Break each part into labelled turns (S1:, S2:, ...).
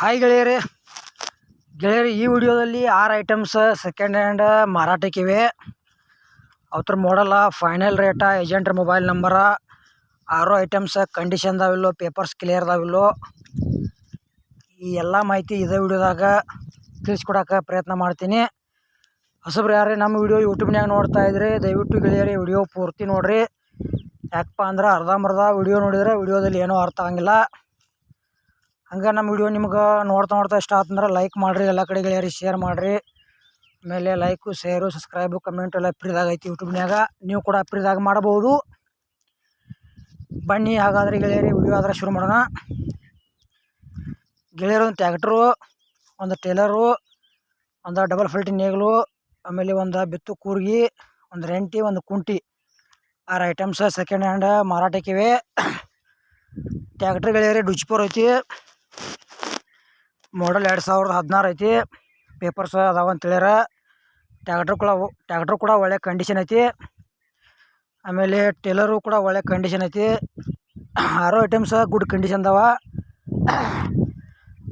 S1: Hi ಗೆಳೆಯರೆ. ಗೆಳೆಯರಿ, ಈ ವಿಡಿಯೋದಲ್ಲಿ ಆರು ಐಟಮ್ಸ್ ಸೆಕೆಂಡ್ ಹ್ಯಾಂಡ್ ಮಾರಾಟಕ್ಕಿವೆ ಅವ್ರ ಮಾಡಲ್ಲ ಫೈನಲ್ ರೇಟ ಏಜೆಂಟ್ರ ಮೊಬೈಲ್ ನಂಬರ ಆರು ಐಟಮ್ಸ್ ಕಂಡೀಷನ್ದಾವಿಲ್ಲೋ ಪೇಪರ್ಸ್ ಕ್ಲಿಯರ್ದಾವಿಲ್ಲೋ ಈ ಎಲ್ಲ ಮಾಹಿತಿ ಇದೇ ವಿಡಿಯೋದಾಗ ತಿಳಿಸ್ಕೊಡೋಕೆ ಪ್ರಯತ್ನ ಮಾಡ್ತೀನಿ. ಹೊಸಬ್ರು ಯಾರೇ ನಮ್ಮ ವಿಡಿಯೋ ಯೂಟ್ಯೂಬ್ನಾಗ ನೋಡ್ತಾ ಇದ್ರಿ, ದಯವಿಟ್ಟು ಗೆಳೆಯರಿ, ವಿಡಿಯೋ ಪೂರ್ತಿ ನೋಡ್ರಿ. ಯಾಕಪ್ಪ ಅಂದ್ರೆ ಅರ್ಧಂಬರ್ಧ ವಿಡಿಯೋ ನೋಡಿದ್ರೆ ವಿಡಿಯೋದಲ್ಲಿ ಏನೂ ಅರ್ಥ ಆಗಂಗಿಲ್ಲ. ಹಂಗೆ ನಮ್ಮ ವಿಡಿಯೋ ನಿಮ್ಗೆ ನೋಡ್ತಾ ನೋಡ್ತಾ ಇಷ್ಟ ಆತಂದ್ರೆ ಲೈಕ್ ಮಾಡಿರಿ, ಎಲ್ಲ ಕಡೆ ಗೆಳೆಯರಿ ಶೇರ್ ಮಾಡಿರಿ. ಆಮೇಲೆ ಲೈಕು ಶೇರು ಸಬ್ಸ್ಕ್ರೈಬು ಕಮೆಂಟ್ ಎಲ್ಲ ಫ್ರೀದಾಗ ಐತಿ ಯೂಟ್ಯೂಬ್ನಾಗ ನೀವು ಕೂಡ ಫ್ರೀದಾಗ ಮಾಡಬಹುದು. ಬನ್ನಿ, ಹಾಗಾದ್ರೆ ಗೆಳೆಯರಿ, ವಿಡಿಯೋ ಆದ್ರೆ ಶುರು ಮಾಡೋಣ. ಗೆಳೆಯರು ಒಂದು ಟ್ಯಾಕ್ಟ್ರು ಒಂದು ಟೇಲರು ಒಂದು ಡಬಲ್ ಫಿಲ್ಟಿ ನೇಗ್ಲು ಆಮೇಲೆ ಒಂದು ಬಿತ್ತು ಕೂರ್ಗಿ, ಒಂದು ರೆಂಟಿ, ಒಂದು ಕುಂಟಿ. ಆರು ಐಟಮ್ಸ್ ಸೆಕೆಂಡ್ ಹ್ಯಾಂಡ್ ಮಾರಾಟಕ್ಕಿವೆ. ಟ್ಯಾಕ್ಟ್ರ್ ಗೆಳೆಯರಿ ಡುಚ್ಪೋರ್ ಐತಿ. ಮಾಡಲ್ ಎರಡು ಸಾವಿರದ ಹದಿನಾರು ಐತಿ. ಪೇಪರ್ಸ್ ಅದಾವ ಹೇಳ್ಯಾರ ಟ್ಯಾಕ್ಟ್ರ್ ಕೂಡ ಟ್ಯಾಕ್ಟ್ರ್ ಕೂಡ ಒಳ್ಳೆ ಕಂಡೀಷನ್ ಐತಿ. ಆಮೇಲೆ ಟೇಲರು ಕೂಡ ಒಳ್ಳೆ ಕಂಡೀಷನ್ ಐತಿ. ಆರೋ ಐಟಮ್ಸ್ ಗುಡ್ ಕಂಡೀಷನ್ ಅದಾವ.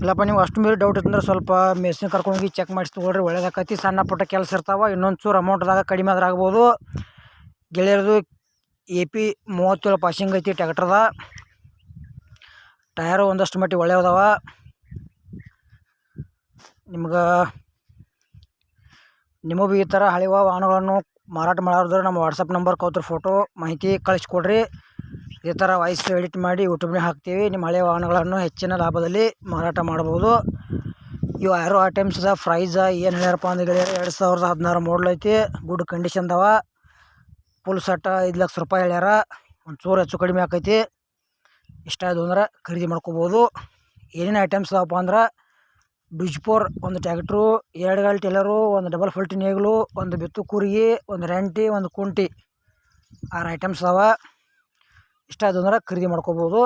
S1: ಇಲ್ಲಪ್ಪ ನೀವು ಅಷ್ಟು ಮೇಲೆ ಡೌಟ್ ಇತ್ತಂದ್ರೆ ಸ್ವಲ್ಪ ಮೆಸಿನ್ ಕರ್ಕೊಂಡು ಹೋಗಿ ಚೆಕ್ ಮಾಡಿಸಿ ತೊಗೊಳ್ರಿ. ಒಳ್ಳೇದಾಕೈತಿ ಸಣ್ಣ ಪುಟ್ಟ ಕೆಲಸ ಇರ್ತಾವೆ, ಇನ್ನೊಂದು ಚೂರು ಅಮೌಂಟ್ದಾಗ ಕಡಿಮೆ ಆದ್ರೆ ಆಗ್ಬೋದು. ಗೆಳೆಯರದು ಎ ಪಿ ಮೂವತ್ತೇಳು ಪಾಸಿಂಗ್ ಐತಿ ಟ್ಯಾಕ್ಟ್ರದ ಟಯರು ಒಂದಷ್ಟು ಮಟ್ಟಿಗೆ ಒಳ್ಳೆಯದವ ನಿಮ್ಗೆ ನಿಮಗೆ ಈ ಥರ ಹಳೆಯ ವಾಹನಗಳನ್ನು ಮಾರಾಟ ಮಾಡೋದ್ರೆ ನಮ್ಮ ವಾಟ್ಸಪ್ ನಂಬರ್ ಕೌತ್ರ ಫೋಟೋ ಮಾಹಿತಿ ಕಳಿಸ್ಕೊಡ್ರಿ ಈ ಥರ ವಾಯ್ಸ್ ಎಡಿಟ್ ಮಾಡಿ ಯೂಟ್ಯೂಬ್ನೇ ಹಾಕ್ತೀವಿ. ನಿಮ್ಮ ಹಳೆಯ ವಾಹನಗಳನ್ನು ಹೆಚ್ಚಿನ ಲಾಭದಲ್ಲಿ ಮಾರಾಟ ಮಾಡ್ಬೋದು. ಇವು ಆರೋ ಐಟಮ್ಸದ ಪ್ರೈಸ ಏನು ಹೇಳ್ಯಾರಪ್ಪ ಅಂದ್ರೆ ಎರಡು ಸಾವಿರದ ಹದಿನಾರು ಮಾಡಲ್ ಐತಿ. ಗುಡ್ ಕಂಡೀಷನ್ ಅದಾವ. ಫುಲ್ ಸೆಟ್ ಐದು ಲಕ್ಷ ರೂಪಾಯಿ ಹೇಳ್ಯಾರ. ಒಂದು ಚೂರು ಹೆಚ್ಚು ಕಡಿಮೆ ಆಕೈತಿ. ಇಷ್ಟ ಆಯ್ತು ಅಂದ್ರೆ ಖರೀದಿ ಮಾಡ್ಕೋಬೋದು. ಏನೇನು ಐಟಮ್ಸ್ ಅದಾವಪ್ಪ ಅಂದ್ರೆ ಬಿಜ್ಪೋರ್ ಒಂದು ಟ್ಯಾಕ್ಟ್ರು ಎರಡು ಗಾಲಿ ಟೆಲರು ಒಂದು ಡಬಲ್ ಫಲ್ಟಿ ನೇಗ್ಲು, ಒಂದು ಬಿತ್ತು ಕೂರಿಗೆ, ಒಂದು ರೆಂಟಿ, ಒಂದು ಕುಂಟಿ. ಆರು ಐಟಮ್ಸ್ ಅದಾವ. ಇಷ್ಟ ಆಯ್ತು ಅಂದ್ರೆ ಖರೀದಿ ಮಾಡ್ಕೋಬೋದು.